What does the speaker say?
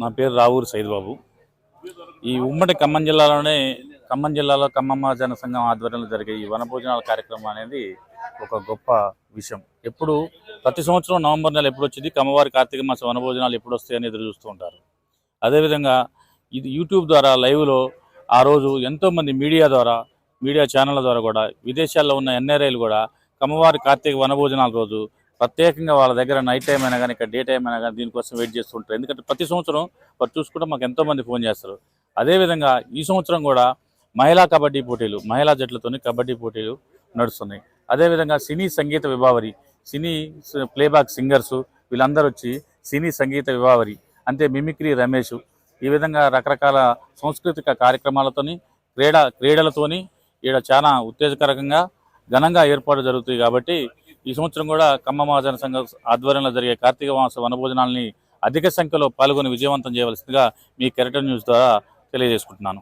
నా పేరు రావూరు సైదుబాబు ఈ ఉమ్మడి ఖమ్మం జిల్లాలోనే ఖమ్మం జిల్లాలో ఖమ్మమ్మ జనసంఘం ఆధ్వర్యంలో జరిగే ఈ వనభోజనాల కార్యక్రమం అనేది ఒక గొప్ప విషయం. ఎప్పుడు ప్రతి సంవత్సరం నవంబర్ నెల ఎప్పుడు వచ్చింది కమ్మవారి కార్తీక మాస వనభోజనాలు ఎప్పుడు వస్తాయని ఎదురు చూస్తూ ఉంటారు. అదేవిధంగా ఇది యూట్యూబ్ ద్వారా లైవ్లో ఆ రోజు ఎంతోమంది మీడియా ద్వారా మీడియా ఛానళ్ళ ద్వారా కూడా విదేశాల్లో ఉన్న ఎన్ఆర్ఐలు కూడా కమ్మవారి కార్తీక వనభోజనాల రోజు ప్రత్యేకంగా వాళ్ళ దగ్గర నైట్ టైం అయినా కానీ ఇక్కడ డే టైం అయినా కానీ దీనికోసం వెయిట్ చేస్తుంటారు. ఎందుకంటే ప్రతి సంవత్సరం వారు చూసుకుంటే మాకు ఎంతోమంది ఫోన్ చేస్తారు. అదేవిధంగా ఈ సంవత్సరం కూడా మహిళా కబడ్డీ పోటీలు మహిళా జట్లతోని కబడ్డీ పోటీలు నడుస్తున్నాయి. అదేవిధంగా సినీ సంగీత విభావరి సినీ ప్లేబ్యాక్ సింగర్స్ వీళ్ళందరూ వచ్చి సినీ సంగీత విభావరి అంటే మిమిక్రీ రమేష్ ఈ విధంగా రకరకాల సాంస్కృతిక కార్యక్రమాలతోని క్రీడా క్రీడలతోని ఈడ చాలా ఉత్తేజకరంగా ఘనంగా ఏర్పాటు జరుగుతాయి కాబట్టి ఈ సంవత్సరం కూడా ఖమ్మం మహాజన సంఘం ఆధ్వర్యంలో జరిగే కార్తీక మాస వనభోజనాల్ని అధిక సంఖ్యలో పాల్గొని విజయవంతం చేయవలసిందిగా మీ కెరటన్ న్యూస్ ద్వారా తెలియజేసుకుంటున్నాను.